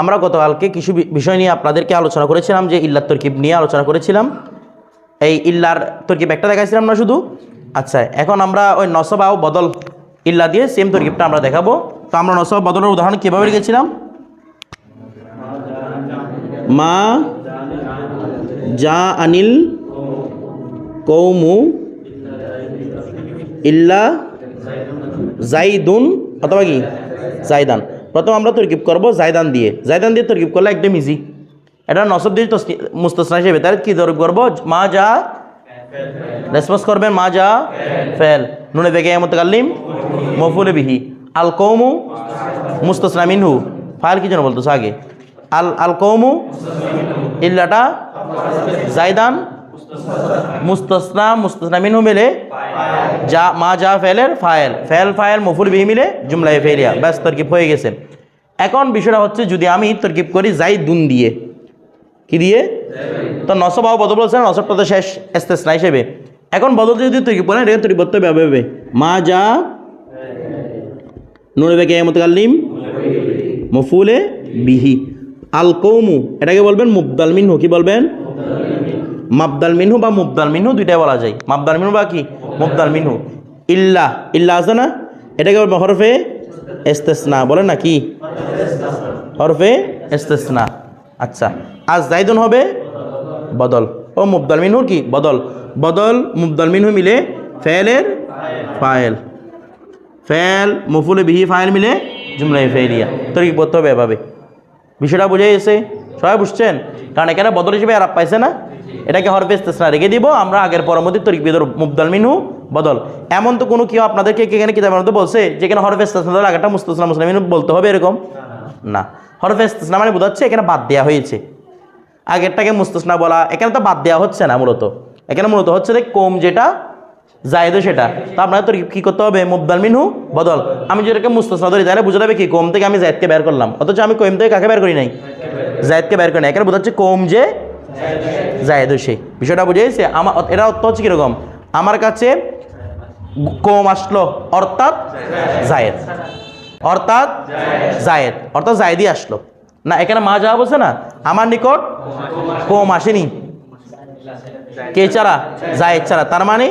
আমরা গতকালকে কিছু বিষয় নিয়ে আপনাদেরকে আলোচনা করেছিলাম যে ইল্লার তরকিব নিয়ে আলোচনা করেছিলাম। এই ইল্লার তরকিব একটা দেখাইছিলাম না শুধু? আচ্ছা এখন আমরা ওই নসবা ও বদল ইল্লা দিয়ে সেম তরকিবটা আমরা দেখাবো। তো আমরা নসবা বদলের উদাহরণ কীভাবে লিখেছিলাম মা যা আনিল কৌমু ইল্লা জাইদুন, অথবা কি? জাইদান। প্রথম আমরা তরকিব করব জাইদান দিয়ে। জাইদান দিয়ে তরকিব করলে একদম ইজি এটা নসব দিয়ে তসনি- মুস্তাসনা হিসেবে। তাহলে কি তরকিব করব মা যা রেসপন্স করবেন মা যা ফেল। নুনে বেগে মুতাকাল্লিম মফুল বিহি। আল কৌমু মুস্তাসনা মিনহু। ফাইল কি যেন বলতো আগে? আল আল কৌমু ইল্লাটা জাইদান মুস্তাসনা মুস্তাসনা মিনহু মিলে? যা মা যা ফেলের ফায়েল ফেল ফায়েল মফুল বিহি মিলে জুমলায় ফেলিয়া। ব্যাস তরকিব হয়ে গেছে। এখন বিষয়টা হচ্ছে যদি আমি তরকিব করি যাই দুন দিয়ে। কি দিয়ে? তো নসব আও বদল বলছে নসবটা তো শেষ এস্তেসনা হিসেবে। এখন বদল যদি তরকিব করেন এটা তরকিব করতে হবে। মা যা নুনে বেগে মুতাকাল্লিম মফুলে বিহি। আল কৌমু এটাকে বলবেন মুবদাল মিনহু। কি বলবেন? মাবদাল মিনহু বা মুবদাল মিনহু, দুইটাই বলা যায়। মাবদাল মিনহু বা কি? মুবদাল মিনহু। ইল্লা ইল্লা আছে না? এটাকে বলব হরফে এস্তেসনা। বলেন না কি? হরফে এস্তেসনা। আচ্ছা আজ জাইদুন হবে বদল। ও মুবদাল মিনহুর কি? বদল। বদল, মুবদাল মিনহু মিলে ফেলের ফায়েল। ফেল, মফুলে বিহি ফাইল মিলে জুমলাই ফেলিয়া তোর কি পড়তে হবে এভাবে? বিষয়টা বুঝে গেছে? সবাই বুঝছেন? কারণ এখানে বদল হিসেবে আরাপ পাইছে না। এটাকে হরফে ইস্তেসনা রেখে দিব আমরা আগের পরবর্তী তরিক বিদর মুবদাল মিনহু বদল। এমন তো কোনো কেউ আপনাদেরকে এখানে কিতাবের মধ্যে বলছে যেখানে হরফে ইস্তেসনা দিলে আগেরটা মুস্তাসনা মুসলিম মিনহু বলতে হবে এরকম? না। হরফে ইস্তেসনা মানে বোঝাচ্ছে এখানে বাদ দেওয়া হয়েছে। আগেরটাকে মুস্তাসনা বলা এখানে তো বাদ দেওয়া হচ্ছে না মূলত। এখানে মূলত হচ্ছে যে কম যেটা জায়দও সেটা। তো আপনার তো কি করতে হবে? মুবদাল মিনহু বদল। আমি যেটাকে মুস্তাসনা ধরি তাহলে বুঝে যাবে কি কম থেকে আমি জায়দকে বের করলাম। অথচ আমি কম থেকে কাকে বের করি নাই। জায়দকে বের করি নাই। এখানে বোঝাচ্ছে কম যে জায়দ সে বিষয়টা বুঝে গেছে? আমার এটা অর্থ হচ্ছে কীরকম? আমার কাছে কম আসলো, অর্থাৎ জায়েদ। অর্থাৎ জায়েদ। অর্থাৎ জায়েদই আসলো। না, এখানে মা যাওয়া বলছে না? আমার নিকট কম আসেনি। কে ছাড়া? জায়েদ ছাড়া। তার মানে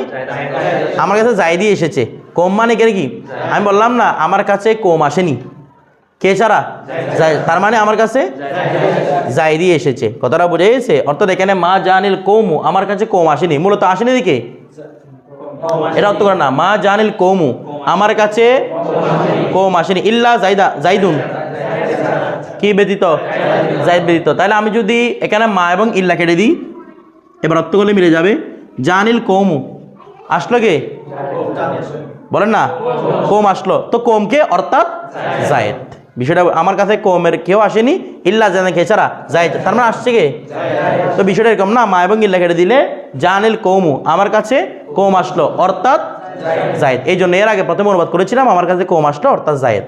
আমার কাছে জায়েদি এসেছে। কম মানে কে কি? আমি বললাম না, আমার কাছে কম আসেনি। কে ছাড়া তার মানে আমার কাছে জায়েদি এসেছে। কথাটা বুঝে গেছে? অর্থাৎ এখানে মা জানিল কৌমু। আমার কাছে কম আসেনি। মূলত আসেনি দিকে এটা অর্থ করে না। মা জানিল কৌমু। আমার কাছে কম আসেনি। ইল্লা জাইদা জাইদুন। কি ব্যতীত? জাইদ ব্যতীত। তাহলে আমি যদি এখানে মা এবং ইল্লা কেটে দিই এবার অর্থ করলে মিলে যাবে। জানিল কৌমু। আসলো কে? বলেন না। কম। আসলো। তো কমকে অর্থাৎ জায়েদ বিষয়টা আমার কাছে কমের কেউ আসেনি, ইল্লা জানে কে ছাড়া জায়েদ, তার মানে আসছে কে? তো বিষয়টা এরকম না, মা এবং ইল্লা কেটে দিলে জানিল কৌমু, আমার কাছে কম আসলো, অর্থাৎ জায়েদ। এই জন্য এর আগে প্রথমে অনুবাদ করেছিলাম, আমার কাছে কম আসলো, অর্থাৎ জায়েদ।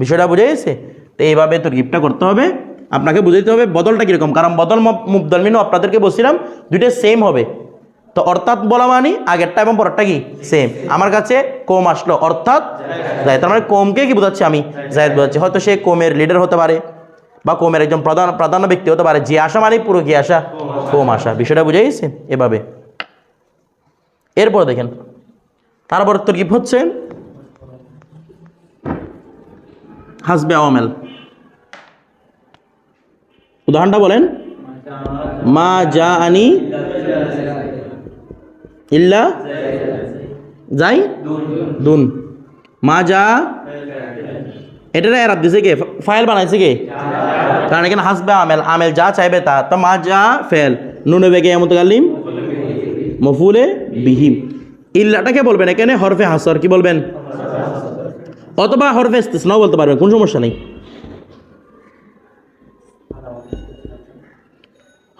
বিষয়টা বুঝে গেছে? তো এইভাবে তোর গিফটটা করতে হবে, আপনাকে বুঝাইতে হবে বদলটা কীরকম, কারণ বদল মুবদল মিনু আপনাদেরকে বলছিলাম, দুইটা সেম হবে। তো অর্থাৎ বলা মানে আগেরটা এবং পরেরটা কি? সেম আমার কাছে কম আসলো, অর্থাৎ জায়েদ। তার মানে কমকে কি বোঝাচ্ছি আমি? জায়েদ বোঝাচ্ছি। হয়তো সে কমের লিডার হতে পারে বা কমের একজন প্রধান প্রাধান্য ব্যক্তি হতে পারে। যে আসা মানে পুরো কি আসা? কম আসা। বিষয়টা বুঝে গেছে এভাবে। এরপর দেখেন তারপর তরকিব হচ্ছে? হাসবে আওয়ামেল উদাহরণটা বলেন, মা যা আনি ইল্লা যাই দুন। মা যা। এটা এরাব দিছে কে? ফাইল বানাইছে কে? কারণ এখানে হাসবে আমেল। আমেল যা চাইবে তা। তো মা যা, ফেল। নুনে বেগে এমত গালিম মফুলে বিহিম। ইল্লাটাকে বলবেন এখানে? হরফে হাসর। কি বলবেন? অথবা হরফে ইস্তিসনাও বলতে পারবেন। কোনো সমস্যা নেই।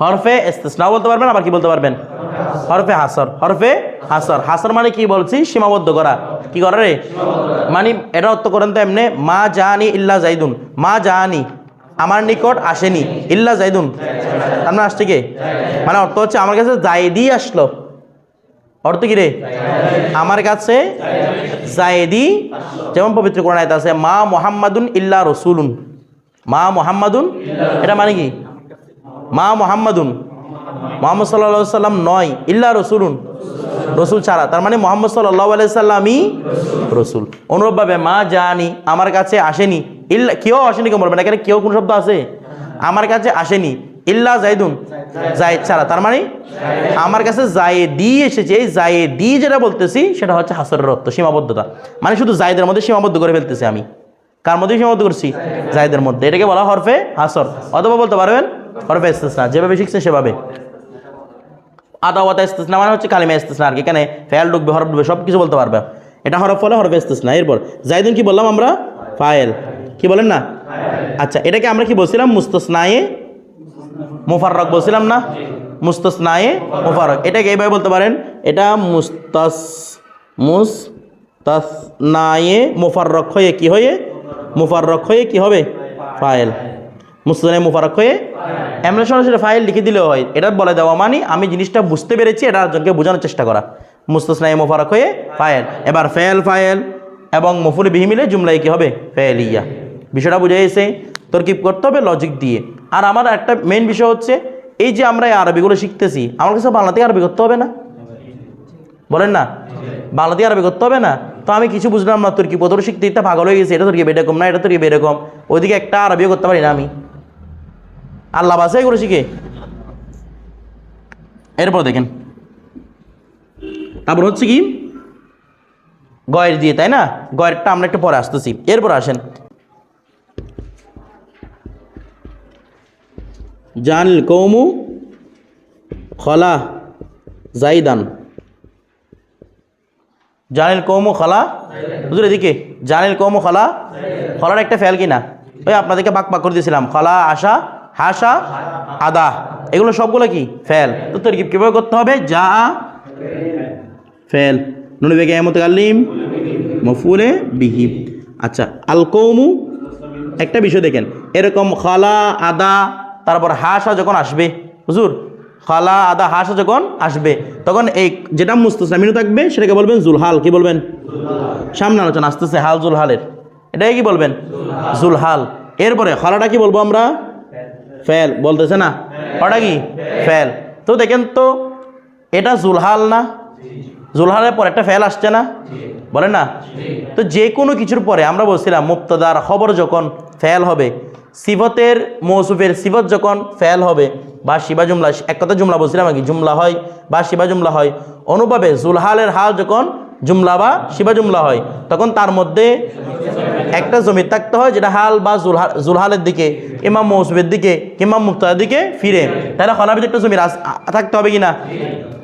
হরফে ইস্তিসনাও বলতে পারবেন, আবার কি বলতে পারবেন? হরফে হাসর হরফে হাসর। হাসর মানে কি বলছি? সীমাবদ্ধ করা। কি করা রে? মানে এটা অর্থ করেন তো এমনি, মা জানি ইল্লা জাইদুন মা জানি আমার নিকট আসেনি। ইল্লা জাইদুন তার মানে আসছে কে? মানে অর্থ হচ্ছে আমার কাছে জাইদি আসলো। অর্থ কি রে? আমার কাছে জায়েদি যেমন পবিত্র কোরআন আয়াত আছে, মা মোহাম্মদুন ইল্লা রসুলুন। মা মোহাম্মদুন, এটা মানে কি? মা মোহাম্মদুন। মোহাম্মদ সাল্লাহ সাল্লাম নয়, ইল্লা রসুলুন। রসুল ছাড়া। তার মানে মোহাম্মদ সাল্লাহ আলাইসাল্লামই রসুল। অনুরূপভাবে মা জানি আমার কাছে আসেনি। ইল্লা, কেউ আসেনি কেউ বলবেন এখানে কেউ কোন শব্দ আছে? আমার কাছে আসেনি। ইল্লা জাইদুন। জায়েদ ছাড়া। তার মানে আমার কাছে জায়েদি এসেছে। এই জায়েদি যেটা বলতেছি, সেটা হচ্ছে হাসরের অর্থ সীমাবদ্ধতা। মানে শুধু জায়েদের মধ্যে সীমাবদ্ধ করে ফেলতেছি আমি। কার মধ্যে সীমাবদ্ধ করছি? জায়েদের মধ্যে। এটাকে বলা হরফে হাসর। অথবা বলতে পারবেন হরফে ইস্তেসনা। যেভাবে শিখছেন সেভাবে। আদাওয়াতা ইস্তেসনা মানে হচ্ছে কালিমা ইস্তেসনা আর কি। এখানে ফেল ঢুকবে, হরফ ঢুকবে সব কিছু বলতে পারবে। এটা হরফ ফলে হরফে ইস্তেসনা এরপর জাইদুন কি বললাম আমরা? ফায়েল। কি বলেন না? আচ্ছা এটাকে আমরা কি বলছিলাম? মুস্তসনায়ে মুফাররক বলছিলাম না? মুস্তসনায়ে মুফাররক। এটাকে এইভাবে বলতে পারেন? এটা মুস্তাস, মুস্তাসনায়ে মুফাররক হয়ে কি হয়ে? মুফাররক হয়ে কি হবে? ফায়েল। মুস্তনায়ে মুফাররক হয়ে এমন সরাসরি ফাইল লিখে দিলেও হয়। এটা বলে দেওয়া মানে আমি জিনিসটা বুঝতে পেরেছি, এটা একজনকে বোঝানোর চেষ্টা করা। মুস্তসনায়ে মুফাররক হয়ে ফায়েল এবার ফেল ফায়েল এবং মফুল বিহি মিলে জুমলাই কি হবে? ফেল ইয়া বিষয়টা বুঝে এসে তরকিব করতে হবে লজিক দিয়ে। আর আমার একটা মেন বিষয় হচ্ছে, এই যে আমরা এই আরবিগুলো শিখতেছি, আমার কাছে বাংলাতে আরবি করতে হবে না? বলেন না? বাংলাতে আরবি করতে হবে না? তো আমি কিছু বুঝলাম না তুর্কি প্রথম শিখতে ইত্যা পাগল হয়ে গেছে, এটা তুর্কি এরকম না, এটা তুর্কি এরকম। ওইদিকে একটা আরবিও করতে পারি না আমি। আল্লাহ বাসে করেছি কে? এরপর দেখেন। তারপর হচ্ছে কি? গয়ের দিয়ে তাই না? গয়েরটা আমরা একটু পরে আসতেছি। এরপর আসেন। জানিল কৌমু খলা জাইদান। জানিল কৌমু খলা বুঝলে এদিকে জানিল কৌমু খলা খলার একটা ফেল কিনা? ওই আপনাদেরকে বাক বাক করে দিয়েছিলাম। খলা আশা হাসা, আদা। এগুলো সবগুলো কি? ফেল। তো তোর কীভাবে করতে হবে? যা ফেল। নুনে বেগে এমত কালিম মফুলে বিহি। আচ্ছা আল কৌমু, একটা বিষয় দেখেন। এরকম খালা, আদা, তারপর হাসা যখন আসবে, হুজুর, খালা, আদা, হাসা যখন আসবে, তখন এই যেটা মুস্তামিনু থাকবে, সেটাকে বলবেন জুলহাল। কি বলবেন? সামনে আলোচনা আসতেছে হাল জুলহালের। এটাই কি বলবেন? জুলহাল। এরপরে খালাটা কি বলব আমরা? ফেল, বলতেছে না? ওটা কি? ফেল। তো দেখেন তো, এটা জুলহাল না? জুলহালের পর একটা ফেল আসছে না? বলেন না? তো যে কোনো কিছুর পরে আমরা বলছিলাম, মুক্তদার খবর যখন ফেল হবে, সিফতের মৌসুফের সিফত যখন ফেল হবে বা শিবা জুমলা, এক কথা জুমলা বলছিলাম আর কি জুমলা হয় বা শিবা জুমলা হয়, অনুভাবে জুলহালের হাল যখন জুমলা বা শিবা জুমলা হয়, তখন তার মধ্যে একটা জমি থাকতে হয় যেটা হাল বা জুলহাল জুলহালের দিকে, ইমাম মৌসুফের দিকে কিংবা মুক্তার দিকে ফিরে। তাহলে হলাবিদ একটা জমির থাকতে হবে কিনা?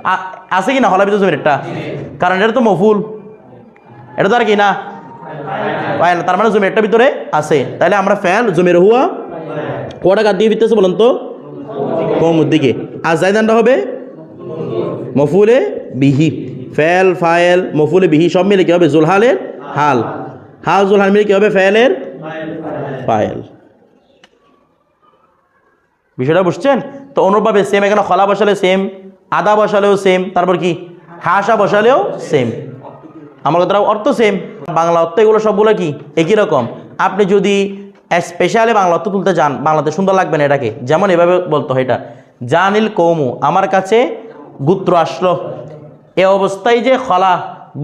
আ- আছে কি কিনা হলাবিদ জমির একটা? কারণ এটা তো মফুল। এটা তো আর কি না? পায় না তার মানে জমির একটা ভিতরে আছে। তাহলে আমরা ফ্যান জমির হুয়া কটা কার দিয়ে ফিরতেছে বলুন তো? কমুর দিকে। আর জায়দানটা হবে মফুলে বিহি। ফেল, ফায়েল, মফুলে, বিহি সব মিলে কী হবে? জুলহালের হাল। হাল, জুলহাল মিলে কী হবে? ফেলের ফায়েল। বিষয়টা বুঝছেন? তো অনুরূপভাবে সেম এখানে খলা বসালে সেম আদা বসালেও সেম তারপর কি? হাসা বসালেও সেম আমার কথাটা অর্থ সেম বাংলা অর্থ এগুলো সবগুলো কি? একই রকম। আপনি যদি স্পেশালি বাংলা অর্থ তুলতে যান, বাংলাতে সুন্দর লাগবে না এটাকে। যেমন এভাবে বলতো এটা। জানিল কৌমু, আমার কাছে গুত্র আসলো। এ অবস্থায় যে খলা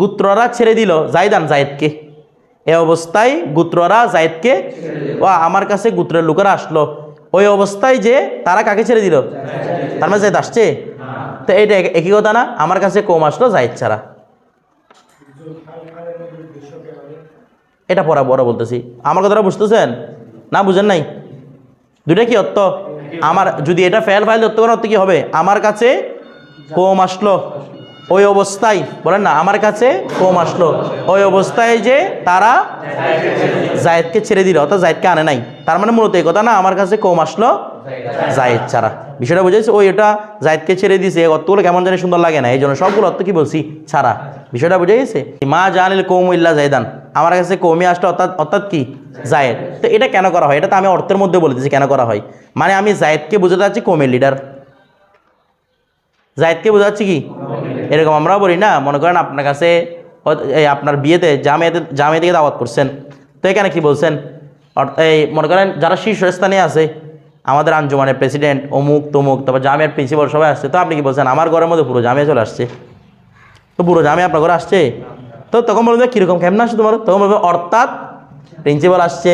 গুত্ররা ছেড়ে দিল জাইদান জায়েদকে। এ অবস্থায় গুত্ররা জায়েদকে ও আমার কাছে গুত্রের লোকেরা আসলো। ওই অবস্থায় যে তারা কাকে ছেড়ে দিল? তার মানে জায়দ আসছে? তো এইটা একই কথা না? আমার কাছে কম আসলো জায়েদ ছাড়া। এটা পড়া বড় বলতেছি। আমার কথাটা বুঝতেছেন? না, বুঝেন নাই? দুইটা কি অর্থ? আমার যদি এটা ফেল ফাইল অর্থ করার অর্থ কি হবে? আমার কাছে কম আসলো। ওই অবস্থায়, বলেন না, আমার কাছে কম আসলো। ওই অবস্থায় যে তারা জায়েদকে ছেড়ে দিল, অর্থাৎ জায়েদকে আনে নাই। তার মানে মূলত এই কথা না, আমার কাছে কম আসলো জায়েদ ছাড়া। বিষয়টা বুঝেছি ওই এটা জায়েদকে ছেড়ে দিয়েছে অর্থগুলো কেমন জানি সুন্দর লাগে না, এই জন্য সবগুলো অর্থ কি বলছি, ছাড়া। বিষয়টা বুঝে গেছে? মা জানিল কৌম ইল্লা জায়দান, আমার কাছে কৌমি আসলো, অর্থাৎ অর্থাৎ কি? জায়েদ। তো এটা কেন করা হয়? এটা তো আমি অর্থের মধ্যে বলে দিচ্ছি কেন করা হয়। মানে আমি জায়েদকে বোঝাতে চাচ্ছি কৌমের লিডার জায়েদকে বোঝাচ্ছি কি? এরকম আমরাও বলি, না, মনে করেন আপনার কাছে এই আপনার বিয়েতে জামিয়াতে জামিয়া থেকে দাওয়াত করছেন। তো এখানে কি বলছেন? এই মনে করেন যারা শীর্ষস্থানে আছে, আমাদের আঞ্জুমানের প্রেসিডেন্ট, অমুক, তমুক, তারপর জামিয়ার প্রিন্সিপাল সবাই আসছে, তো আপনি কি বলছেন? আমার ঘরের মধ্যে পুরো জামিয়া চলে আসছে। তো পুরো জামিয়া আপনার ঘরে আসছে? তো তখন বলবে কীরকম কেমন আসছে তোমার? তখন বলবে, অর্থাৎ প্রিন্সিপাল আসছে,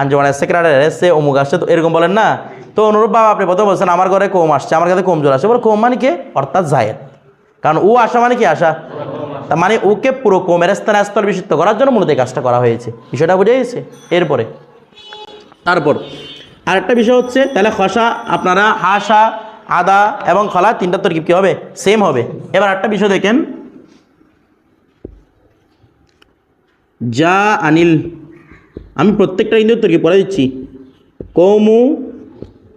আঞ্জুমানের সেক্রেটারি আসছে অমুক আসছে। তো এরকম বলেন না। তো অনুরূপ বাবা আপনি প্রথম বলছেন, আমার ঘরে কম আসছে, আমার কাছে কম জোর আসছে। বলে কম মানে কে? অর্থাৎ জায়েদ। কারণ ও আসা মানে কি আসা? তার মানে ওকে পুরো কমের স্থানে স্তর বিশুদ্ধ করার জন্য মূলত কাজটা করা হয়েছে। বিষয়টা বুঝে গেছে? এরপরে। তারপর, আরেকটা বিষয় হচ্ছে, তাহলে খসা, আপনারা হাসা, আদা এবং খলা তিনটা তরকিব কী হবে? সেম হবে। এবার একটা বিষয় দেখেন। যা আনিল, আমি প্রত্যেকটা কিন্তু তরকিব পড়ে দিচ্ছি। কৌমু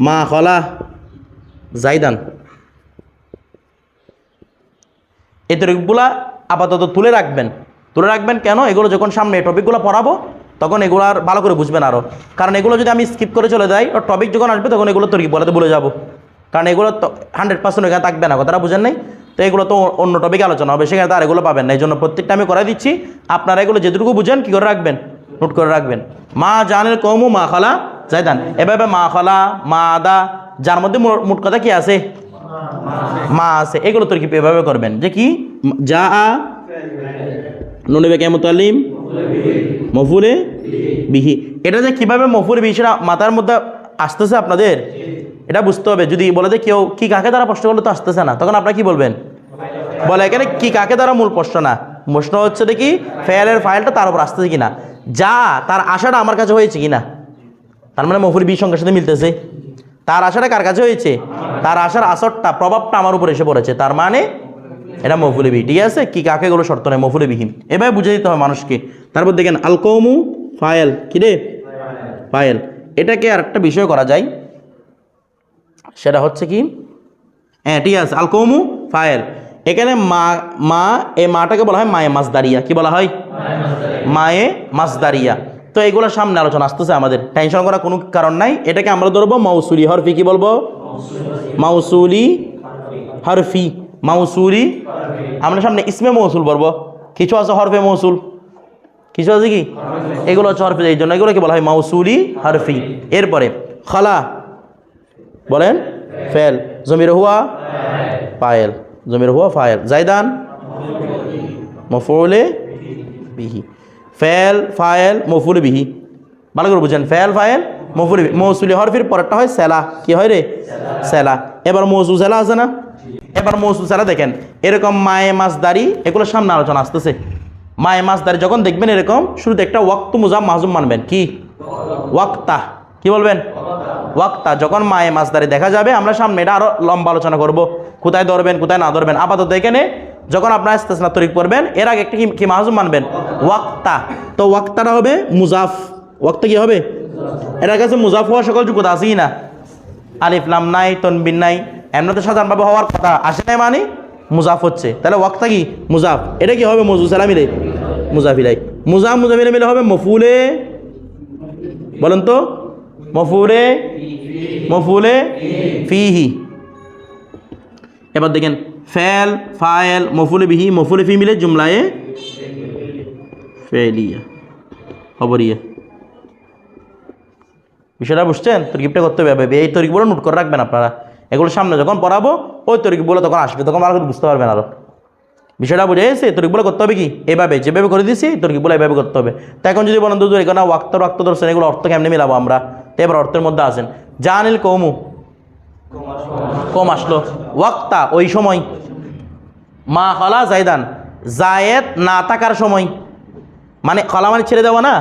মা খলা, জাইদান। এই তরিকগুলা আপাতত তুলে রাখবেন। তুলে রাখবেন কেন? এগুলো যখন সামনে টপিকগুলো পড়াবো, তখন এগুলো আর ভালো করে বুঝবেন আরও কারণ এগুলো যদি আমি স্কিপ করে চলে যাই ওর টপিক যখন আসবে, তখন এগুলো তরিক বলাতে ভুলে যাব। কারণ এগুলো তো হান্ড্রেড পার্সেন্ট এখানে থাকবে না, কথাটা বুঝেন নাই? তো এগুলো তো অন্য টপিকে আলোচনা হবে, সেখানে তো আর এগুলো পাবেন না। এই জন্য প্রত্যেকটা আমি করে দিচ্ছি। আপনারা এগুলো যেটুকু বুঝেন, কী করে রাখবেন? নোট করে রাখবেন। মা জানের কমু মা খালা যাইদান এভাবে মা খালা, মা আদা, যার মধ্যে মোট কথা কি আছে? মা আছে, এগুলো তোর কি এভাবে করবেন? যে কি? যা আ নুনবে কে মুতালিম, মফুলে বিহি। এটা যে কীভাবে মফুলে বিহি মাথার মধ্যে আসতেছে আপনাদের? এটা বুঝতে হবে। যদি বলে যে কেউ কি কাকে দ্বারা প্রশ্ন করলে তো আসতেছে না। তখন আপনারা কি বলবেন? বলে এখানে কি কাকে দ্বারা মূল প্রশ্ন না? প্রশ্ন হচ্ছে দেখি ফেয়ারের ফাইলটা তার উপর আসতেছে কিনা? যা, তার আশাটা আমার কাছে হয়েছে কিনা? তার মানে মফুর বি সংখ্যার সাথে মিলতেছে। তার আশাটা কার কাছে হয়েছে? তার আসার আসরটা, প্রভাবটা আমার উপর এসে পড়েছে। তার মানে এটা মফুলে বি ঠিক আছে? কি কাকে গুলো শর্ত নেই মফুলে বিহীন এভাবে বুঝে দিতে হয় মানুষকে। তারপর দেখেন আলকৌমু ফায়েল। কি রে? ফায়েল। এটাকে আর একটা বিষয় করা যায়। সেটা হচ্ছে কি? হ্যাঁ ঠিক আছে। আলকৌমু ফায়েল। এখানে মা মা এই মাটাকে বলা হয় মায়ে মাসদারিয়া। কি বলা হয়? মায়ে মাসদারিয়া। তো এগুলো সামনে আলোচনা আসতেছে আমাদের। টেনশন করার কোনো কারণ নাই। এটাকে আমরা ধরবো মাউসুলি হরফি, কি বলব? মাউসুলি হরফি, মাউসুলি আমরা সামনে ইসমে মৌসুল বলব। কিছু আছে হরফে মৌসুল? কিছু আছে কি? এগুলো হচ্ছে হরফে, এই জন্য এগুলোকে বলা হয় মাউসুলি হরফি। এরপরে, খলা, বলেন, ফেল। জমির হুয়া পায়েল জমির হুয়া, ফায়েল। জাইদান মফুলে বিহি। ফেল, ফায়েল, মফুল, বিহি। ভালো করে বুঝেন, ফেল, ফায়েল, মফুল মৌসুলি হরফির পরেরটা হয় সেলা। কি হয় রে? সেলা। এবার মৌসু সেলা আছে না? এবার মৌসু সেলা দেখেন। এরকম মায়ে মাছদারি এগুলো সামনে আলোচনা আসতেছে। মায়ে মাছদারি যখন দেখবেন এরকম, শুরুতে একটা ওয়াক্ত মুজাম মাহুম মানবেন। কি? ওয়াক্তা। কি বলবেন? ওয়াক্তা। যখন মায়ে মাছদারি দেখা যাবে, আমরা সামনে এটা আরও লম্বা আলোচনা করব। কোথায় ধরবেন, কোথায় না ধরবেন। আপাতত এখানে যখন আপনার ইস্তেসনা তরিক পড়বেন, এর আগে একটা কি মাহজুম মানবেন? ওয়াক্তা। তো ওয়াক্তাটা হবে মুজাফ। ওয়াক্তা কি হবে? এটার কাছে মুজাফ হওয়ার সকল যোগ্যতা, আছেই না? আলিফ, লাম, নাই, তনবিন নাই। এমনিতে সাধারণভাবে হওয়ার কথা আসে নাই মানে মুজাফ হচ্ছে। তাহলে ওয়াক্তা কি? মুজাফ। এটা কি হবে মজু সালামিলে মুজাফিলাই মুজাফ মুজাফিলে মিলে হবে মফুলে। বলেন তো। মফুলে মফুলে, ফিহি। এবার দেখেন, ফেল, ফায়েল, মফুলে বিহি, মফুলে ফি মিলে জুমলায়ে ফেলিয়া খবরিয়া বিষয়টা বুঝছেন? তরকিবটা করতে হবে এই তরকিবগুলো নোট করে রাখবেন আপনারা। এগুলো সামনে যখন পড়াবো, ওই তরকিবগুলো তখন আসবে, তখন ভালো করে বুঝতে পারবেন আরও বিষয়টা বুঝে গেছে? তরকিবগুলো করতে হবে কি? এভাবে, যেভাবে করে দিয়েছি তরকিবগুলো এভাবে করতে হবে। তো এখন যদি বলেন দুধ এখানে ওয়াক্ত, রক্ত ধরছেন, এগুলো অর্থ কেমনে মিলাবো আমরা? তো এবার অর্থের মধ্যে আসেন। জানিল কৌমু। কম আসলো। ওয়াক্তা, ওই সময়। মা হলা জায়দান। জায়েদ না থাকার সময়। মানে খলা মানে ছেড়ে দেওয়া না?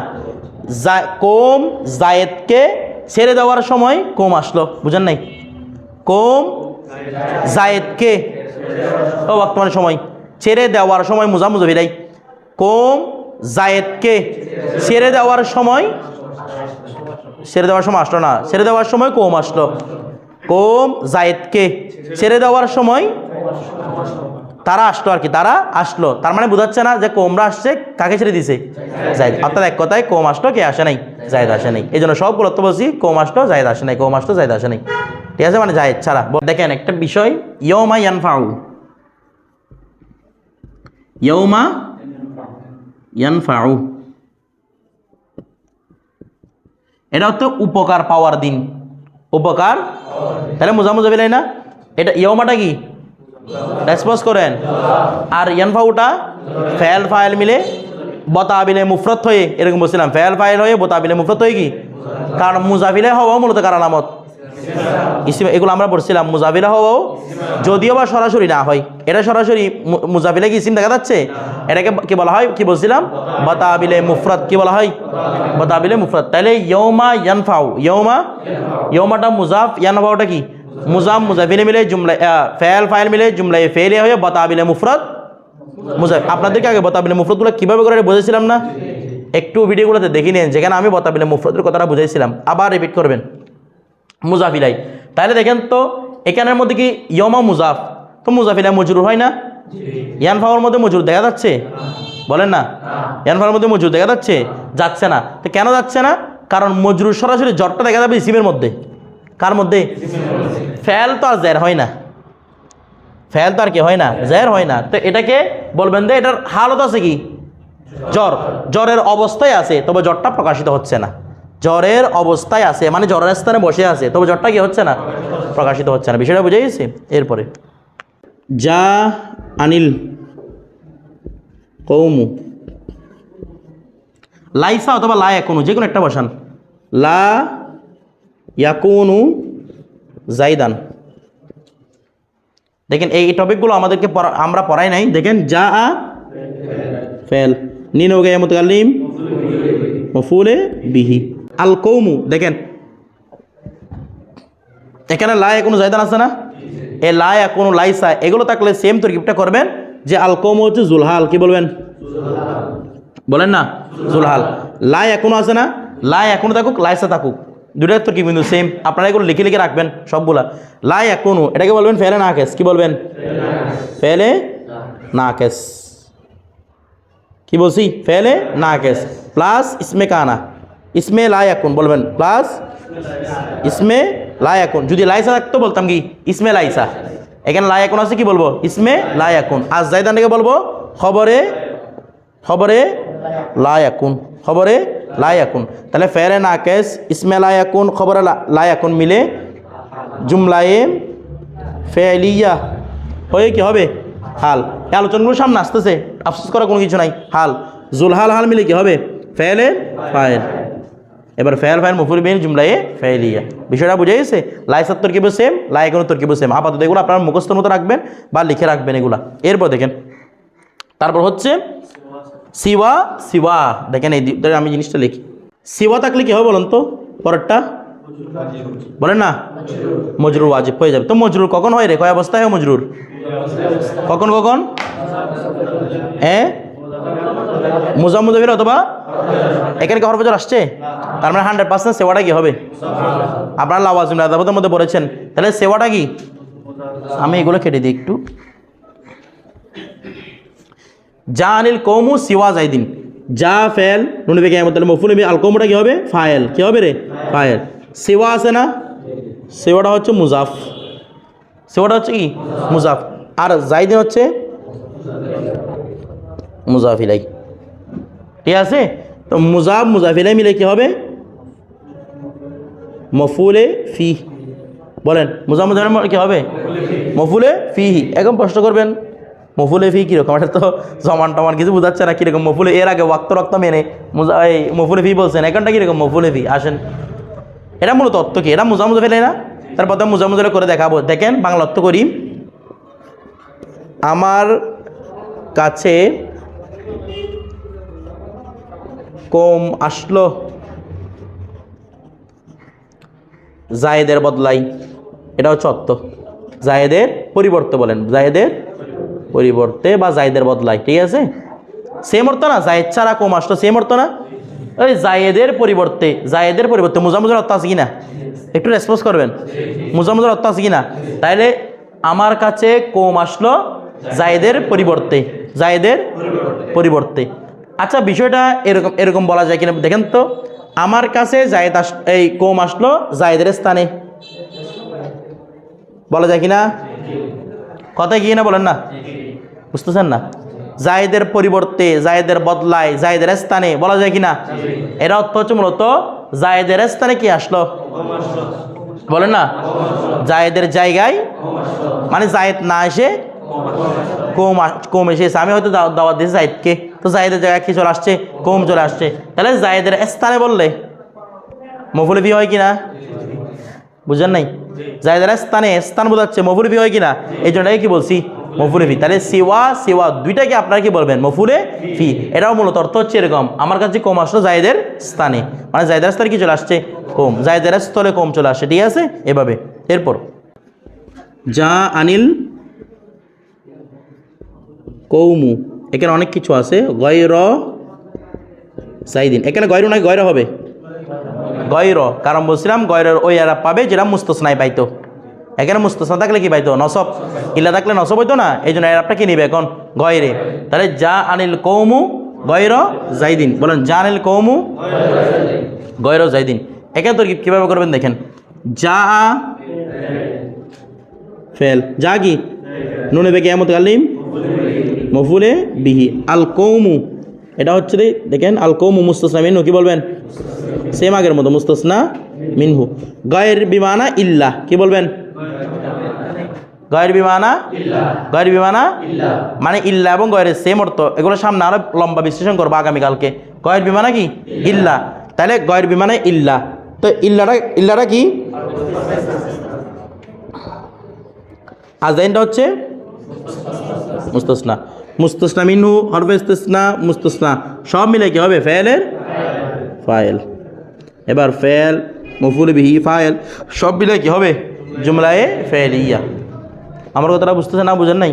কোম জায়েদকে ছেড়ে দেওয়ার সময় কোম আসলো? বুঝেন নাই? কোম জায়েদকে ও বর্তমান সময়। ছেড়ে দেওয়ার সময় মুজা মুজাভিরাই কোম জায়েদকে ছেড়ে দেওয়ার সময় ছেড়ে দেওয়ার সময় আসলো না। ছেড়ে দেওয়ার সময় কোম আসলো? কোম জায়েদকে ছেড়ে দেওয়ার সময় তারা আসলো আর কি তারা আসলো। তার মানে বোঝাচ্ছে না যে কোমরা আসছে কাকে ছেড়ে দিছে? জায়দ অর্থাৎ এক কথায় কোম আসলো কে আসে নাই? জায়দ আসে নাই। এই জন্য সবগুলো তো বলছি কোম আসলো জায়দ আসে নাই কোম আসলো জায়দ আসে নাই। ঠিক আছে? মানে জায়দ ছাড়া। দেখেন একটা বিষয় ইয়মা ইয়ানফাউ। ইয়মা ইয়ানফাউ। এটা হচ্ছে উপকার পাওয়ার দিন। উপকার? তাহলে মোজা মোজা বিলাই না? এটা ইয়মাটা কি? রেসপন্স করেন। আর ইয়ানফাউটা ফেল ফাইল মিলে বতাবিলে মুফরত হয়ে, এরকম বলছিলাম, ফেল ফাইল হয়ে বতাবিলে মুফরত হয়ে কি? কারণ মুজাফিলে হওয়াও মূলত কার ইসিম, এগুলো আমরা পড়ছিলাম, মুজাফিলা হওয়াও যদিও বা সরাসরি না হয়। এটা সরাসরি মুজাফিলে কি ইসিম দেখা যাচ্ছে? এটাকে কি বলা হয়? কি বলছিলাম? বতাবিলে মুফরত, কি বলা হয়? বতাবিলে মুফরত। তাহলে ইয়মা ইয়ানফাউ ইয়মা ইয়মাটা মুজাফ, ইয়ানফাউটা কি? মুজাম মুজাফিলে মিলে জুমলা ফেল ফাইল মিলে জুমলায় ফেলে হয়ে বতাবিলে মুফরত মুজাফ আপনাদেরকে আগে বতাবিলে মুফরতগুলো কীভাবে করে বুঝেছিলাম না? একটু ভিডিওগুলোতে দেখে নিন, যেখানে আমি বতাবিলে মুফরতের কথাটা বুঝাইছিলাম। আবার রিপিট করবেন। মুজাফিলাই তাহলে দেখেন তো, এখানের মধ্যে কি ইয়মা মুজাফ? তো মুজাফিলাই মজুর হয় না? ইয়ান ফাওয়ার মধ্যে মজুর দেখা যাচ্ছে? বলেন না? ইয়ান ফাওয়ার মধ্যে মজুর দেখা যাচ্ছে? যাচ্ছে না। তো কেন যাচ্ছে না? কারণ মজরুর সরাসরি জ্বরটা দেখা যাবে ইসিমের মধ্যে। কার মধ্যে? ফেল তো আর জের হয় না। ফেল তো আর কি হয় না জের হয় না। তো এটাকে বলবেন যে এটার হালত আছে কি? জ্বর। জ্বরের অবস্থায় আছে তবে জ্বরটা প্রকাশিত হচ্ছে না। জ্বরের অবস্থায় আছে মানে জ্বরের স্থানে বসে আছে তবে জ্বরটা কি হচ্ছে না? প্রকাশিত হচ্ছে না। বিষয়টা বুঝে গেছি? এরপরে। যা আনিল কৌমু লাইসা অথবা লা ইয়াকুনু যে কোনো একটা বসান। লা ইয়াকুনু জাইদান। দেখেন এই টপিকগুলো আমাদেরকে আমরা পড়াই নাই। দেখেন যা আ ফেল। নিন হো গয়া মুতকাল্লিম মফুলে বিহি। আল কৌমু দেখেন। এখানে লাই কোনো জায়দান আছে না? এ লাই কোনো লাইসা এগুলো থাকলে সেম তরকিবটা করবেন যে আল কৌমু হচ্ছে জুলহাল। কি বলবেন? বলেন না? জুলহাল। লাই এখনও আছে না? লাই এখনও থাকুক লাইসা থাকুক। দুটার তো কি? কিন্তু সেম আপনারা এগুলো লিখে লিখে রাখবেন সবগুলা। লাই এখনও এটাকে বলবেন ফেলে না কেস কি বলবেন? ফেলে না কেস কি বলছি? ফেলে না কেস প্লাস ইসমে কানা। ইসমে লাই এখন বলবেন। প্লাস ইসমে লাই এখন যদি লাইসা থাকতো বলতাম কি? ইসমে লাইসা এখানে লাই এখন আছে কি বলব? ইসমে লাই এখন আজ জাইদান থেকে বলব? খবরে খবরে লাই ইয়াকুন। খবরে লা ইয়াকুন। তাহলে ফেরে নাকেস ইসমে লা ইয়াকুন, খবরে লা- লা ইয়াকুন মিলে জুমলায়ে ফেলিয়া। হয়ে কি হবে? হাল। এই আলোচনাগুলো সামনে আসতেছে। আফসোস করার কোনো কিছু নাই। হাল। জুলহাল হাল মিলে কি হবে? ফেলে ফাইল। এবার ফেল ফাইল মফুল বিন জুমলায়ে ফেলিয়া। বিষয়টা বুঝে গেছে? লাইসার তরকিব সেম লাইকুনের তরকিব সেম আপাতত এগুলো আপনারা মুখস্থর মতো রাখবেন বা লিখে রাখবেন এগুলা। এরপর দেখেন। তারপর হচ্ছে সিওয়া সিওয়া। দেখেন এই আমি জিনিসটা লিখি। সিওয়া থাকলে কি হবে বলুন তো? পরেরটা? বলেন না? মজরুর ওয়াজিব হয়ে যাবে। তো মজরুর কখন হয় রে? কয় অবস্থায় হয় মজরুর? কখন কখন? এ? মুজাম্মুজাবির অথবা? এখানে কি হরফজর আসছে? তার মানে হান্ড্রেড পার্সেন্ট সেওয়াটা কি হবে? আপনারা লাওয়াজিম রাজাবতের মধ্যে বলেছেন। তাহলে সেওয়াটা কি? আমি এগুলো কেটে দিই একটু। যা আনিল কৌমু সিওয়া জাইদিন। যা ফেল, নুন বেগে তাহলে মফুল আল কৌমুটা কি হবে? ফায়েল। কী হবে রে? ফায়েল। সেওয়া আছে না? সেওয়াটা হচ্ছে মুজাফ। সেওয়াটা হচ্ছে কি? মুজাফ। আর জাইদিন হচ্ছে মুজাফিলাই ঠিক আছে? তো মুজাফ মুজাফিলাই মিলে কী হবে? মফুলে ফি বলেন, মুজাফ মুজাফির কি হবে? মফুলে ফি একদম প্রশ্ন করবেন। মফুলে ফি কীরকম? এটা তো জমান টমান কিছু বোঝাচ্ছে না কীরকম মফুলে এর আগে ওয়াক্ত রক্ত মেনে এই মফুলে ফি বলছেন, এখানটা কীরকম মফুলে ফি আসেন। এটা মূলত অর্থ কি? এটা মুজা ফেলে না? তারপর তো মুজা করে দেখাবো। দেখেন, বাংলা অর্থ করি। আমার কাছে কম আসলো জায়েদের বদলাই। এটা হচ্ছে অর্থ জায়েদের পরিবর্তে বলেন। জায়েদের পরিবর্তে বা জায়েদের বদলায়, ঠিক আছে? সেম অর্থ না? জায়েদ ছাড়া কম আসলো সেম অর্থ না? ওই জায়েদের পরিবর্তে জায়েদের পরিবর্তে মুজামুজার অর্থ আছে কি না একটু রেসপন্স করবেন। মুজামুজার অর্থ আছে কি না তাইলে আমার কাছে কম আসলো জায়েদের পরিবর্তে জায়েদের পরিবর্তে। আচ্ছা বিষয়টা এরকম এরকম বলা যায় কিনা? দেখেন তো, আমার কাছে জায়েদ আস, এই কম আসলো জায়েদের স্থানে। বলা যায় কিনা? কথায় কি না বলেন না? বুঝতেছেন না? জায়েদের পরিবর্তে, জায়েদের বদলায়, জায়েদের স্থানে, বলা যায় কিনা? এর অর্থ হচ্ছে মূলত, জায়েদের স্থানে কি আসলো? বলেন না? জায়েদের জায়গায় মানে জায়েদ না এসে কম কম এসেছে। আমি হয়তো দাও- দাওয়াত দিয়েছি জায়েদকে। তো জায়েদের জায়গায় কি চলে আসছে? কম চলে আসছে। তাহলে জায়েদের স্থানে বললে, মফুল বি হয় কি না বুঝলেন নাই? জায়দার স্থানে, স্থান বোঝাচ্ছে মফুল ফি হয় কিনা? এই জন্যই কি বলছি? মফুলে ফি। তাহলে সিওয়া সিওয়া দুইটাকে আপনারা কি বলবেন? মফুলে ফি। এটাও মূলত অর্থ হচ্ছে এরকম। আমার কাছে কম আসলো জায়দের স্থানে। মানে জায়দার স্থানে কি চলে আসছে? কম। জায়দের স্থলে কম চলে আসছে ঠিক আছে? এভাবে। এরপর। যা আনিল কৌমু। এখানে অনেক কিছু আছে। গয়র সাইদিন। এখানে গয়র নয় গয়র হবে। গয়র। কারণ বলছিলাম গয়রের ওই এরা পাবে যেটা মুস্তসনাই পাইতো। এখানে মুস্তসনা থাকলে কি পাইতো? নসব। ইল্লা থাকলে নসব হইতো না? এই জন্য এরাবটা কি নিবে এখন? গয়রে। তাহলে যা আনিল কৌমু গয়র জাইদিন। বলেন যা আনিল কৌমু গয়র জাইদিন। এখানে তোর কীভাবে করবেন দেখেন? যা ফেল। যা কি? নুনে বেগে এমত কালিম মফুলে বিহি। আল কৌমু। এটা হচ্ছে দেখেন, আল কৌমু মুস্তসনা মিনহু, কি বলবেন? সেম আগের মতো, মুস্তসনা মিনহু। গায়ের বিমানা ইল্লা কি বলবেন? গায়ের বিমানা? গায়ের বিমানা? মানে ইল্লা এবং গয়ের সেম অর্থ। এগুলো সামনে আরও লম্বা বিশ্লেষণ করব আগামীকালকে। গয়ের বিমানা কি? ইল্লা। তাহলে গয়ের বিমানে ইল্লা। তো ইল্লাটা ইল্লাটা কি? আজাইনটা হচ্ছে মুস্তসনা। মুস্তসনা মিনহু হরফে ইস্তিসনা মুস্তসনা। সব মিলে কি হবে? ফেলের ফাইল। এবার ফেল মফুল বিহি ফাইল। সব মিলে কি হবে? জুমলায়ে ফেলিয়া। আমার কথাটা বুঝতেছে না, বুঝেন নাই?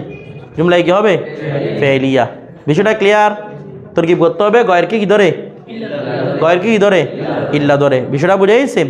জুমলায় কি হবে? ফেলিয়া। বিষয়টা ক্লিয়ার তোর কি করতে হবে? গয়ের কি ধরে? গয়ের কি ধরে? ইল্লা ধরে। বিষয়টা বুঝাইছে